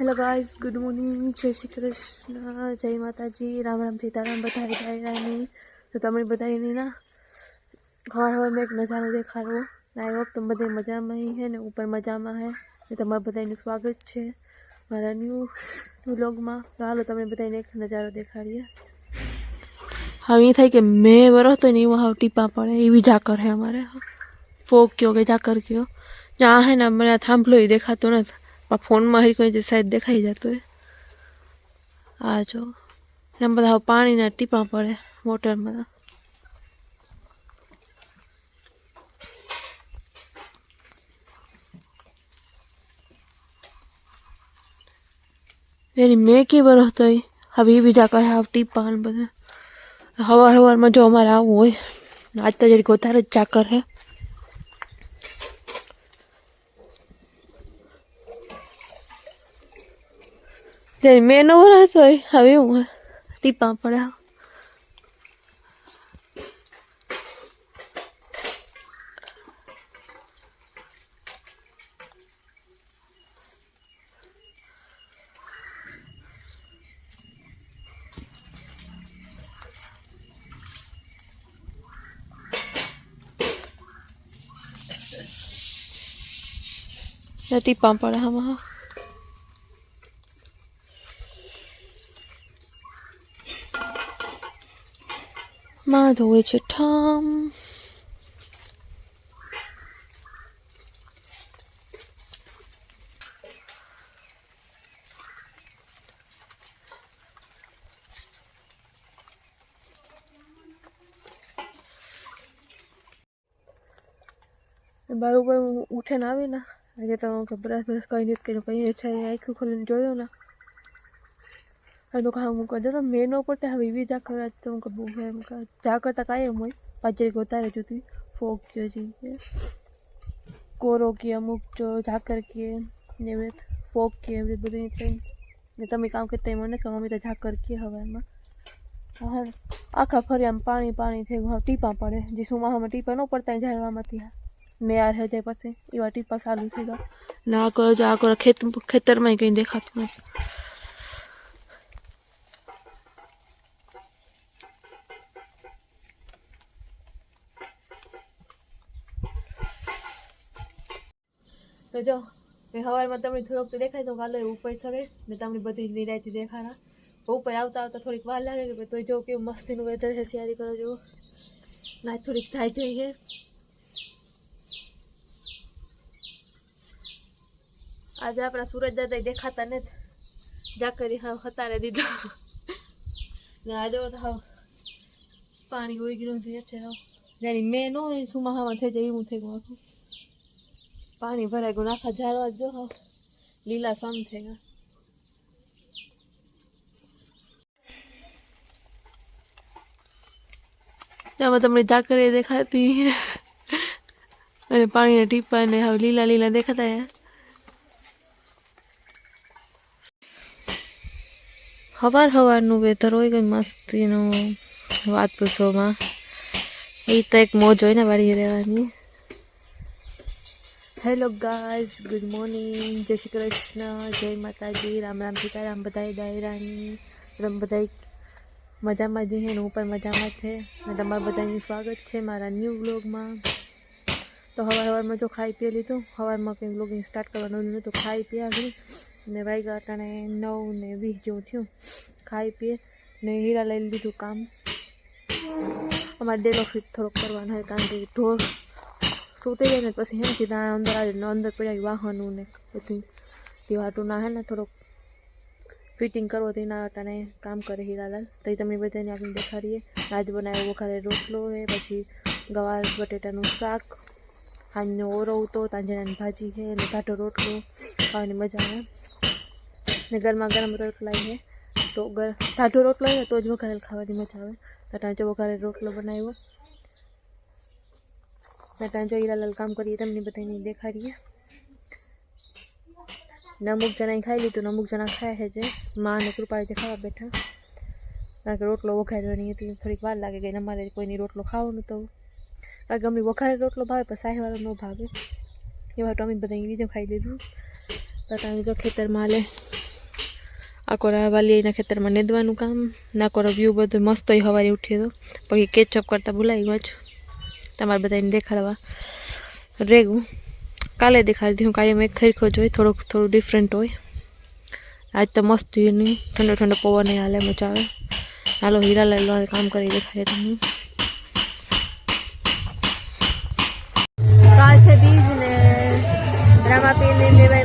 Hello guys good morning જય શ્રી કૃષ્ણ જય માતાજી રામ રામ સીતારામ બધા ડાયરાની તો તમે બધાની ના હવાર મેં એક નજારો દેખાડવો આઈ હોપ તમે બધા મજામાં હે ને ઉપર મજામાં હે ને તમારા બધાનું સ્વાગત છે મારા ન્યૂ વ્લોગમાં તો હાલો તમે બધાને એક નજારો દેખાડીએ હવે એ થાય કે મેં બરો તો ને એવું હાવ ટીપા પડે એવી ઝાકર હે અમારે ફોક કયો કે ઝાકર કયો જ્યાં હે ને મને થાંભલો એ દેખાતો નથી પણ ફોનમાં હરી કોઈ જે સાઈડ દેખાઈ જતો હોય આ જો એમ બધા હવે પાણીના ટીપા પડે મોટરમાં એની મેં કી બર હતો ઈ. હવે એ બીજા કરે આવ ટીપા ને બધા હવાર હવારમાં જો અમારે આવું હોય આજ તો જરીક વધારે જ ચાકર હે Then me no what I say. Have you? Deep on for pump. માં ધોવે છે ઠામ બાર ઉપર હું ઉઠીને આવી ને આજે તો હું બ્રશ બ્રશ કઈ નથી કર્યું કઈ છે આખું ખોલીને જોયો ને અને તો કામ મૂકવા જતો મેં ન પડતા હવે એવી જા કરવા તો હું બહુ એમ કે જા કરતા કાયમ હોય પાછળ ગોતારે જુદી ફોક જો જે છે કોરો કે અમુક જો ઝાકર કે ને એવી રીતે ફોક કે એવી રીતે બધું થઈ ને તમે કામ કરતા મને કે મમ્મી તો ઝાકર કે હવે એમાં હા આખા ફરી આમ પાણી પાણી થઈ ગયું ટીપા પડે જે સુમાહામાં ટીપા ન પડતા ઝાડવામાંથી મેં યાર હે જાય પછી એવા ટીપા ચાલુ થઈ ગયા ને આ કરો જો આ કરો ખેત ખેતરમાં કંઈ દેખાતું નથી તો જો મેં સવારમાં તમને થોડોક તો દેખાય તો કાલે ઉપર ચડે ને તમને બધી નિરાયતી દેખાડા ઉપર આવતા આવતા થોડીક વાર લાગે કે ભાઈ તો જો કેવું મસ્તીનું વેધર છે શિયારી કરો જો ના થોડીક થાય થઈ છે આજે આપણા સુરજ દાદા દેખાતા નથી જાકરી હા હતારે દીધો ને આજે તો હાવ પાણી હોઈ ગયું છે છે હાવ જાણી મેં ન હોય સુમાહામાં થઈ જાય એવું થઈ ગયું આખું પાણી ભરાઈ ગયું આખા ઝાડવા જો હાવ લીલા સમ થઈ ગયા આમાં તમને ઝાકરી દેખાતી અને પાણીના ટીપા ને હવે લીલા લીલા દેખાતા હવાર હવારનું વેધર હોય કઈ મસ્તીનું વાત પૂછોમાં એ તો એક મોજ હોય ને વાળી રહેવાની હેલો ગાઈઝ ગુડ મોર્નિંગ જય શ્રી કૃષ્ણ જય માતાજી રામ રામ સીતારામ બધાય દાયરાની તમે બધા મજામાં જ છે ને હું પણ મજામાં જ છે અને તમારા બધાનું સ્વાગત છે મારા ન્યૂ વ્લોગમાં તો હવાર હવારમાં જો ખાઈ પી લીધું હવારમાં કંઈ વ્લોગિંગ સ્ટાર્ટ કરવાનું નહોતું તો ખાઈ પી આવી ને વાગ્યા અટાણે નવ ને વીસ જેવું થયું ખાઈ પીએ ને હીરા લઈ લીધું કામ અમારે ડેલો ફિટ થોડોક કરવાનો હોય કારણ કે ઢોર છૂટી જાય ને પછી હે ને સીધા અંદર આવી અંદર પડ્યા વાહનું ને બધું તે વાટુના હે ને થોડોક ફિટિંગ કરવો તો એના અટાણે કામ કરે હીરાલાલ તો એ તમે બધાને આપણે દેખાડીએ આજ બનાવ્યો વખારે રોટલો હે પછી ગવાર બટેટાનું શાક હાંજનો ઓરો ઉતો તાંજરાની ભાજી છે ને ઘાટો રોટલો ખાવાની મજા આવે ને ગરમા ગરમ રોટલા છે તો ગર ટાઢો રોટલો હોય ને તો જ વઘારેલ ખાવાની મજા આવે તો ત્યાં જો વઘારે રોટલો બનાવ્યો ને ત્યાં જો હીરાલાલ કામ કરીએ તમને બધાને દેખાડીએ ને અમુક જણાએ ખાઈ લીધું ને અમુક જણા ખાય છે જે માં અને કૃપા જે ખાવા બેઠા કારણ કે રોટલો વઘારવાની હતી થોડીક વાર લાગે ગઈ ને અમારે કોઈની રોટલો ખાવો નતો કારણ કે અમને વઘારે રોટલો ભાવે પણ સાહેવાળો ન ભાવે એવા તો અમે બધા બીજું ખાઈ લીધું તો તમે જો ખેતરમાં લે આકોરા વાલીના ખેતરમાં નેદવાનું કામ નાકોરા વ્યૂ બધું મસ્ત હોય હવારે ઉઠ્યો તો પછી કેચઅપ કરતાં ભૂલાઈ ગયો જ તમારે બધાને દેખાડવા રેગું કાલે દેખાડતી હું કાયમ એક ખરખો જ હોય થોડુંક થોડું ડિફરન્ટ હોય આજ તો મસ્ત નહીં ઠંડો ઠંડો પવન ય હાલે મજા આવે હાલો હીરાલાલ લો કામ કરી દેખાડે તમને કાલ છે બીજ ને રામાપીર ને લેવાય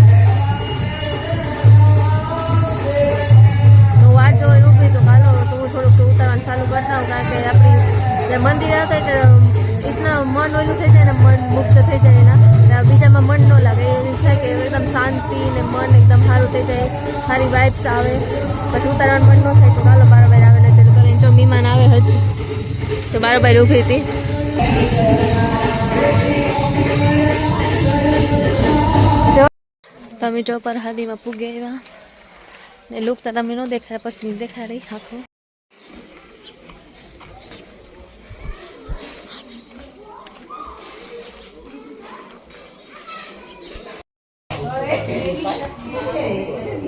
ચાલુ કરતા કારણ કે આપણી જે મંદિર હોય એટલા ઇતના મન ઓછું થઈ જાય ને, મન મુક્ત થઈ જાય એના. બીજામાં મન ન લાગે, એ થાય કે એકદમ શાંતિ ને મન એકદમ સારું થઈ જાય, સારી વાઇબ્સ આવે. પછી ઉતારવાનું મન ન થાય તો ચાલો બારોબાર આવે ને ચાલુ કરીને જો મહેમાન આવે હજ. તો બારોબાર ઊભી હતી. તમે જો પરહાદીમાં પૂગે એવા. ને લુક તો તમને ન દેખાય પછી દેખાડી આખો.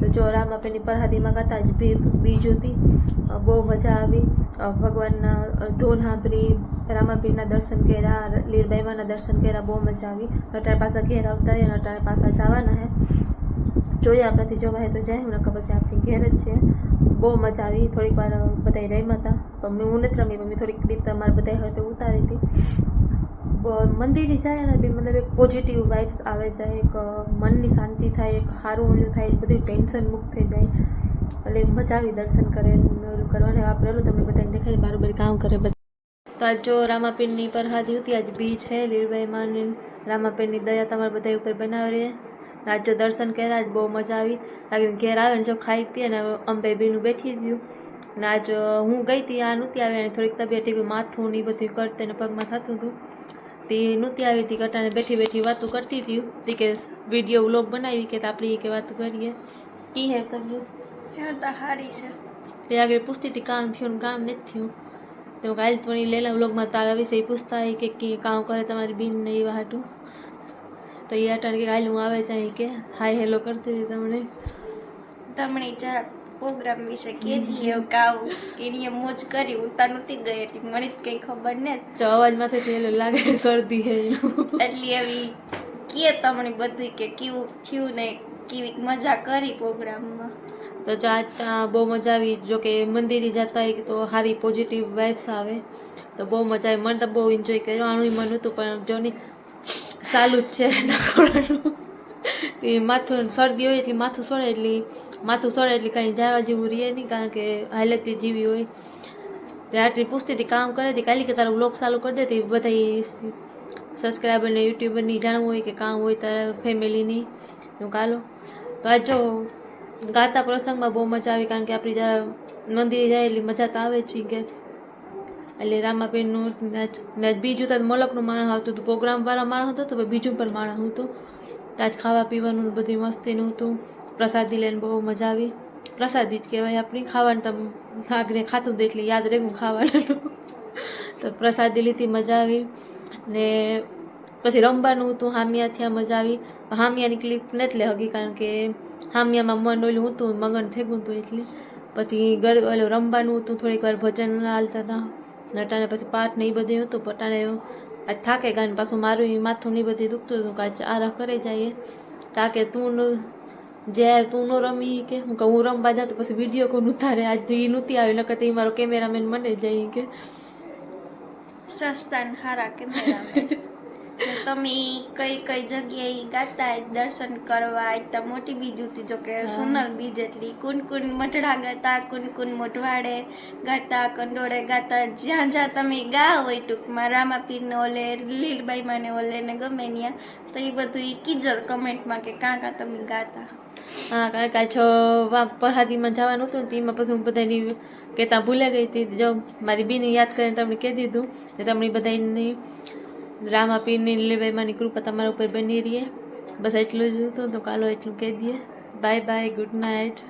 તો જો પેલી પરહાદીમાં ગાતા જ બીજ હતી બહુ મજા આવી. ભગવાનના ધોન સાંભળી રામાપીરના દર્શન કર્યા લીરબાઈમાના દર્શન કર્યા, બહુ મજા આવી. નટાળ પાસા ઘેર આવતા રહ્યા અને પાસા જવાના હે. જોઈએ આપણાથી જો હોય તો જાય હું નકર પછી આપણી ઘેર જ છે. બહુ મજા આવી. થોડીક વાર બધા રમ્યા હતા પણ હું નથી રમી મમ્મી થોડીક રીત મારા બધા હોય તો ઉતારી હતી. બ- મંદિરે જાય અને મતલબ એક પોઝિટિવ વાઇબ્સ આવે, જાય, એક મનની શાંતિ થાય, એક સારું ઓલું થાય બધું ટેન્શન મુક્ત થઈ જાય. એટલે મજા આવી દર્શન કરે ઓલું કરવાનું વાપરેલું તમને બધાને દેખાય બારોબર કામ કરે બધા તો આજ જો રામાપીરની પરહાદી હતી આજ બી છે, લીલભાઈ માની, રામાપીરની દયા તમારા બધા ઉપર બનાવી. રહે આજ જો દર્શન કર્યા, આજ બહુ મજા આવી. લાગીને ઘેર આવે ને જો ખાઈ પીએ ને અંબે બીનું બેઠી ગયું. ને આજ હું ગઈ હતી આ નહોતી આવી, અને થોડીક તબિયત માથું ને એ બધું કરતી ને પગમાં થતું હતું. તે નહોતી આવી હતી કટાને બેઠી બેઠી વાતો કરતી હતી તે કે વિડીયો વ્લોગ બનાવી કે આપણી કે વાતો કરીએ કી હે તબિયત એ તો હારી છે તે આગળ પૂછતી હતી કામ થયું ને કામ નથી થયું તો કાલ તો લેલા વ્લોગમાં તારા વિશે પૂછતા હોય કે કે કામ કરે તમારી બીન ને એવા હાટું તો એ અટાણ કે કાલ હું આવે જાય કે હાય હેલો કરતી હતી તમને તમને જરાક પ્રોગ્રામ વિશે કહેતી એવું કાવ એની મોજ કરી ઉતા નહોતી ગઈ એટલે મને કંઈ ખબર ને. અવાજ અવાજમાંથી થયેલું લાગે શરદી હે એટલી એવી કે તમને બધી કે કેવું થયું ને કેવી મજા કરી પ્રોગ્રામમાં? તો જો આજ ત્યાં બહુ મજા આવી. જો કે મંદિરે જતા હોય તો સારી પોઝિટિવ વાઇબ્સ આવે. તો બહુ મજા આવી. મને તો બહુ એન્જોય કર્યો. આનું મન હતું પણ જો નહીં સાલું જ છે. એ માથું શરદી હોય એટલે માથું સોડે એટલે માથું સોડે એટલે કંઈ જવા જેવું રહે નહીં, કારણ કે હાલતથી જેવી હોય. તે આટલી પૂછતી હતી કામ કરે હતી કાલી કે તારું બ્લોગ ચાલુ કરી દેતી બધા સબસ્ક્રાઈબરને યુટ્યુબરની જાણવું હોય કે કામ હોય તારા ફેમિલીની હું કાલો? તો આજ જો ગાતા પ્રસંગમાં બહુ મજા આવી, કારણ કે આપણી જ્યારે મંદિરે જાય એટલી મજા તો આવે જ છે કે. એટલે રામાપીરનું ને બીજું તો મલકનું માણસ આવતું હતું પ્રોગ્રામવાળા માણસ હતો, તો બીજું પણ માણસ હતું. તો આજ ખાવા પીવાનું બધી મસ્તીનું હતું. પ્રસાદી લઈને બહુ મજા આવી. પ્રસાદી જ કહેવાય આપણી ખાવાનું. તો આગળ ખાતું હતું એટલે યાદ રહેવું ખાવાનું. તો પ્રસાદી લીધી, મજા આવી. ને પછી રમવાનું હતું હામિયાથી આ મજા આવી. હામિયાની ક્લિપ નથી હગી, કારણ કે હામિયામાં મન ઓલું હતું, મગન થઈ ગયું હતું એટલે. પછી ગર ઓલું રમવાનું હતું, થોડીક વાર ભજન હાલતા હતા. નટાને પછી પાઠ ને એ બધું હતું, પટાણે આ થાકે ગયા ને પાછું મારું માથું ને બધું દુખતું હતું કાચ આરા કરે જઈએ તાકે તું જે તું નો રમી કે. હું કહું રમવા જાઉં તો પછી વીડિયો કોણ ઉતારે? આજ તો એ નહોતી આવી, નકર ઈ મારો કેમેરામેન મને જાય કે. સસ્તા હારા કેમેરામેન. તમે કઈ કઈ જગ્યાએ ગાતા દર્શન કરવા એટલા મોટી બીજ હતી જો કે સોનલ બીજ એટલી કુન કુન મઢડા ગાતા કુન કુન મોઢવાડે ગાતા કંડોળે ગાતા. જ્યાં જ્યાં તમે ગા હોય ટૂંકમાં રામાપીરને ઓલે લીલબાઈમાને ઓલે ને ગમે ત્યાં તો એ બધું એ કીજો કમેન્ટમાં કે કાં કાં તમે ગાતા. હા કારણ કે છ પરહાદીમાં જવાનું હતું ને તેમાં પછી હું બધાની કહેતા ભૂલે ગઈ હતી. જો મારી બીને યાદ કરીને તમને કહી દીધું કે તમને બધાની રામાપીરની લીલબાઈમાંની કૃપા તમારા ઉપર બની રહીએ બસ એટલું જ હતું તો કાલો એટલું કહી દઈએ. Bye bye good night